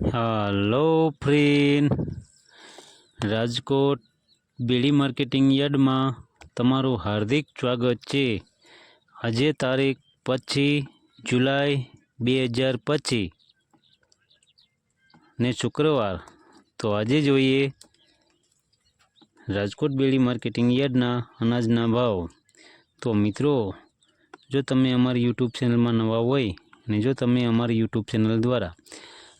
Hello friend. Rajkot Bedi marketing યાર્ડમાં તમારું હાર્દિક સ્વાગત છે. આજે તારીખ પચીસ જુલાઈ બે હજાર પચીસ ને શુક્રવાર. તો આજે જોઈએ રાજકોટ બેડી માર્કેટિંગ યાર્ડના અનાજના ભાવ. તો મિત્રો, જો તમે અમારી યુટ્યુબ ચેનલમાં નવા હોય અને જો તમે અમારી યુટ્યુબ ચેનલ દ્વારા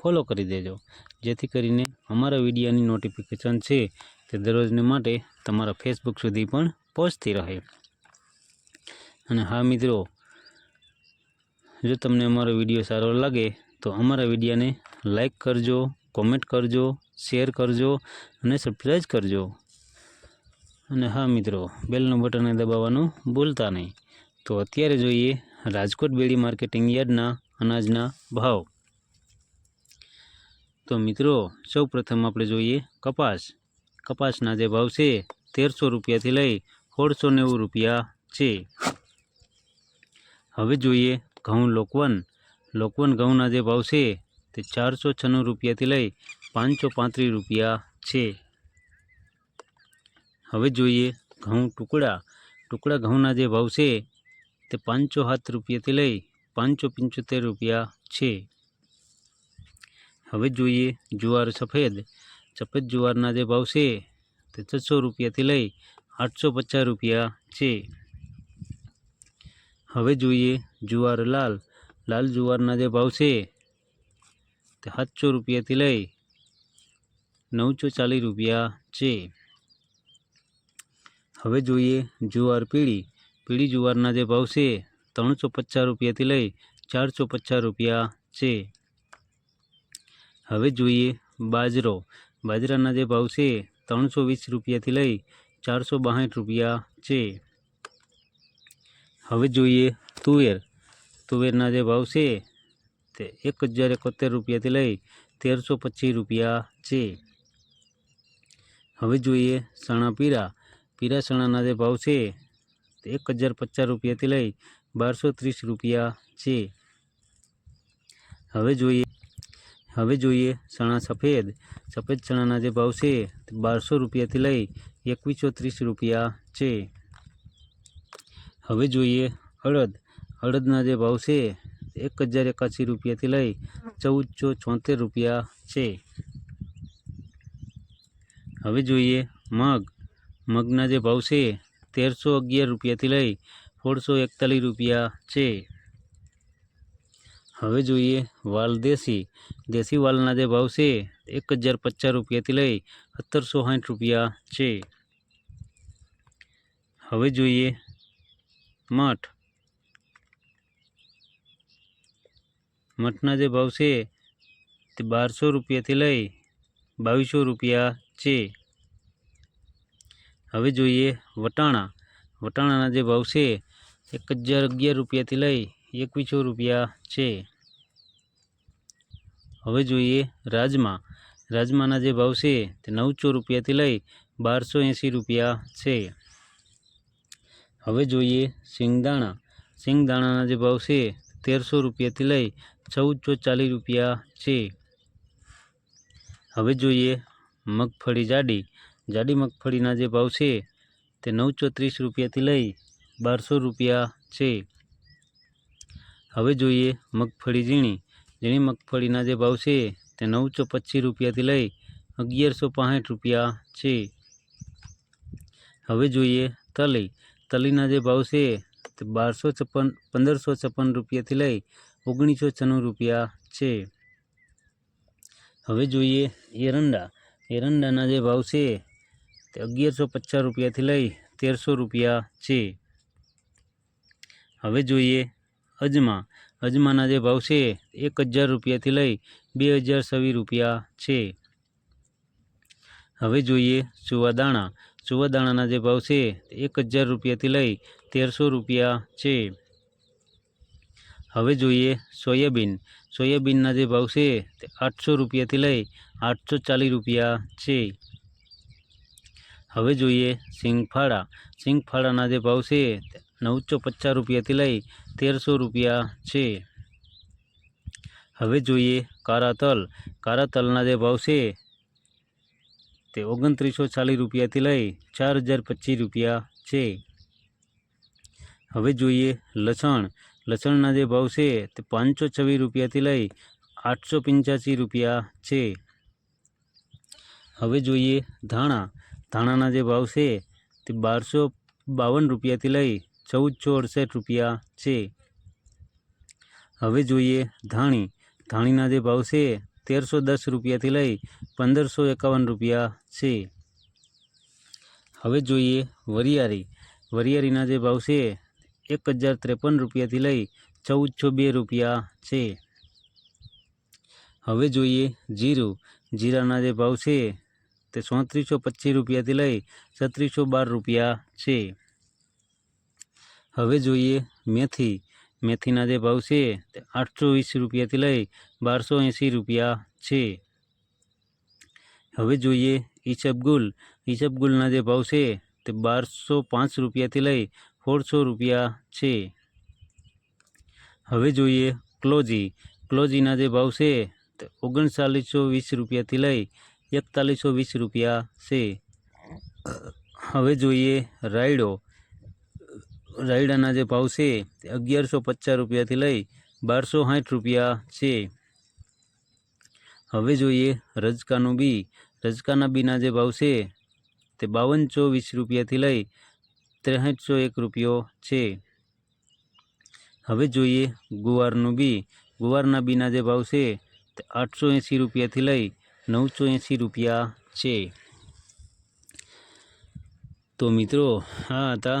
ફોલો કરી દેજો. જેથી કરીને અમારા વિડીયોની નોટિફિકેશન છે તે દરરોજને માટે તમારા ફેસબુક સુધી પણ પહોંચતી રહે. અને હા મિત્રો, જો તમને અમારો વીડિયો સારો લાગે, તો અમારા વિડીયોને લાઈક કરજો કોમેન્ટ કરજો શેર કરજો અને સબસ્ક્રાઈબ કરજો. અને હા મિત્રો બેલનું બટનને દબાવવાનું ભૂલતા નહીં. તો અત્યારે જોઈએ રાજકોટ બેડી માર્કેટિંગ યાર્ડના અનાજના ભાવ. તો મિત્રો સૌ પ્રથમ આપણે જોઈએ કપાસ. કપાસના જે ભાવ છે, તેરસો રૂપિયાથી લઈ સોળસો નેવું રૂપિયા છે. હવે જોઈએ ઘઉં લોકવન. લોકવન ઘઉંના જે ભાવ છે, તે ચારસો છન્નું રૂપિયાથી લઈ પાંચસો પાંત્રીસ રૂપિયા છે. હવે જોઈએ ઘઉં ટુકડા. ટુકડા ઘઉંના જે ભાવ છે, તે પાંચસો સાત રૂપિયાથી લઈ પાંચસો પંચોતેર રૂપિયા છે. હવે જોઈએ, જુવાર સફેદ. સફેદ જુવારના જે ભાવ છે તે છસો રૂપિયાથી લઈ આઠસો પચાસ રૂપિયા છે. હવે જોઈએ, જુવાર લાલ. લાલ જુવારના જે ભાવ છે તે સાતસો રૂપિયાથી લઈ નવસો ચાલીસ રૂપિયા છે. હવે જોઈએ, જુવાર પીળી. પીળી જુવારના જે ભાવ છે ત્રણસો પચાસ રૂપિયાથી લઈ ચારસો પચાસ રૂપિયા છે. હવે જોઈએ બાજરો. બાજરાના જે ભાવ છે ત્રણસો વીસ રૂપિયાથી લઈ ચારસો બાસઠ રૂપિયા છે. હવે જોઈએ તુવેર. તુવેરના જે ભાવ છે તે એક હજાર એકોતેર રૂપિયાથી લઈ તેરસો પચીસ રૂપિયા છે. હવે જોઈએ ચણા પીળા પીળા ચણાના જે ભાવ છે તે એક હજાર પચાસ રૂપિયાથી લઈ બારસો ત્રીસ રૂપિયા છે. હવે જોઈએ હવે જોઈએ ચણા સફેદ. સફેદ ચણાના જે ભાવ છે તે બારસો રૂપિયાથી લઈ એકવીસો ત્રીસ રૂપિયા છે. હવે જોઈએ અડદ અડદના જે ભાવ છે, એક હજાર એકાસી રૂપિયાથી લઈ ચૌદસો છોતેર રૂપિયા છે. હવે જોઈએ મગ. મગના જે ભાવ છે, તેરસો અગિયાર રૂપિયાથી લઈ સોળસો એકતાલીસ રૂપિયા છે. હવે જોઈએ વાલ દેશી. દેશી વાલના જે ભાવ છે, એક હજાર પચાસ રૂપિયાથી લઈ સત્તરસો સાઠ રૂપિયા છે. હવે જોઈએ મઠ. મઠના જે ભાવ છે, તે બારસો રૂપિયાથી લઈ બાવીસો રૂપિયા છે. હવે જોઈએ વટાણા. વટાણાના જે ભાવ છે, એક હજાર અગિયાર રૂપિયાથી લઈ એકવીસો રૂપિયા છે. હવે જોઈએ રાજમા. રાજમાના જે ભાવ છે તે નવસો રૂપિયાથી લઈ બારસો એંસી રૂપિયા છે. હવે જોઈએ સિંગદાણા. સિંગદાણાના જે ભાવ છે તેરસો રૂપિયાથી લઈ ચૌદસો ચાલીસ રૂપિયા છે. હવે જોઈએ મગફળી જાડી. જાડી મગફળીના જે ભાવ છે તે નવસો ત્રીસ રૂપિયાથી લઈ બારસો રૂપિયા છે. હવે જોઈએ મગફળી ઝીણી. ઝીણી મગફળીના જે ભાવ છે તે નવસો પચીસ રૂપિયાથી લઈ અગિયારસો પાંઠ રૂપિયા છે. હવે જોઈએ તલી. તલીના જે ભાવ છે તે બારસો છપ્પન, પંદરસો છપ્પન રૂપિયાથી લઈ ઓગણીસો છન્નું રૂપિયા છે. હવે જોઈએ એરંડા. એરંડાના જે ભાવ છે તે અગિયારસો પચાસ રૂપિયાથી લઈ તેરસો રૂપિયા છે. હવે જોઈએ અજમા અજમાના જે ભાવ છે, એક હજાર રૂપિયાથી લઈ બે હજાર છવ્વીસ રૂપિયા છે. હવે જોઈએ ચુવાદાણા ચુવાદાણાના જે ભાવ છે, એક હજાર રૂપિયાથી લઈ તેરસો રૂપિયા છે. હવે જોઈએ સોયાબીન. સોયાબીનના જે ભાવ છે, તે આઠસો રૂપિયાથી લઈ આઠસો ચાલીસ રૂપિયા છે. હવે જોઈએ સિંગફાળા. સિંગફાળાના જે ભાવ છે, તે નવસો પચાસ રૂપિયાથી લઈ તેરસો રૂપિયા છે. હવે જોઈએ કારા તલ કારા તલના જે ભાવ છે તે ઓગણત્રીસો ચાલીસ રૂપિયાથી લઈ ચાર હજાર પચીસ રૂપિયા છે. હવે જોઈએ લસણ. લસણના જે ભાવ છે તે પાંચસો છવ્વીસ રૂપિયાથી લઈ આઠસો પંચ્યાસી રૂપિયા છે. હવે જોઈએ ધાણા. ધાણાના જે ભાવ છે તે બારસો બાવન રૂપિયાથી લઈ ચૌદસો અડસઠ રૂપિયા છે. હવે જોઈએ ધાણી. ધાણીના જે ભાવ છે તેરસો દસ રૂપિયાથી લઈ પંદરસો એકાવન રૂપિયા છે. હવે જોઈએ વરિયાળી. વરિયાળીના જે ભાવ છે એક હજાર ત્રેપન રૂપિયાથી લઈ ચૌદસો બે રૂપિયા છે. હવે જોઈએ જીરું. જીરાના જે ભાવ છે તે સોત્રીસો પચીસ રૂપિયાથી લઈ છત્રીસો બાર રૂપિયા છે. હવે જોઈએ મેથી. મેથીના જે ભાવ છે તે આઠસો વીસ રૂપિયાથી લઈ બારસો એંસી રૂપિયા છે. હવે જોઈએ ઈસબગુલ ઈસબગુલના જે ભાવ છે તે બારસો પાંચ રૂપિયાથી લઈ સોળસો રૂપિયા છે. હવે જોઈએ ક્લોજી. ક્લોજીના જે ભાવ છે તે ઓગણચાલીસો વીસ રૂપિયાથી લઈ એકતાલીસો વીસ રૂપિયા છે. હવે જોઈએ રાયડો. રાયડાના જે ભાવ છે તે અગિયારસો પચાસ રૂપિયાથી લઈ બારસો સાઠ રૂપિયા છે. હવે જોઈએ રજકાનું બી. રજકાના બીના જે ભાવ છે તે બાવનસો વીસ રૂપિયાથી લઈ ત્રેસઠસો એક રૂપિયો છે. હવે જોઈએ ગુવારનું બી. ગુવારના બીના જે ભાવ છે તે આઠસો એંસી રૂપિયાથી લઈ નવસો એંસી રૂપિયા છે. તો મિત્રો, આ હતા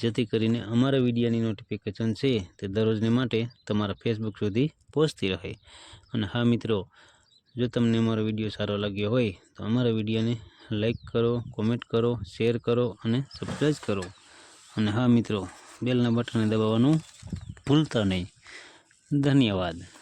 જેથી કરીને અમારા વિડીયાની નોટિફિકેશન છે તે દરરોજને માટે તમારા ફેસબુક સુધી પહોંચતી રહે. અને હા મિત્રો, જો તમને અમારો વીડિયો સારો લાગ્યો હોય, તો અમારા વિડીયોને લાઈક કરો કોમેન્ટ કરો શેર કરો અને સબસ્ક્રાઈબ કરો. અને હા મિત્રો, બેલના બટનને દબાવવાનું ભૂલતા નહીં. ધન્યવાદ.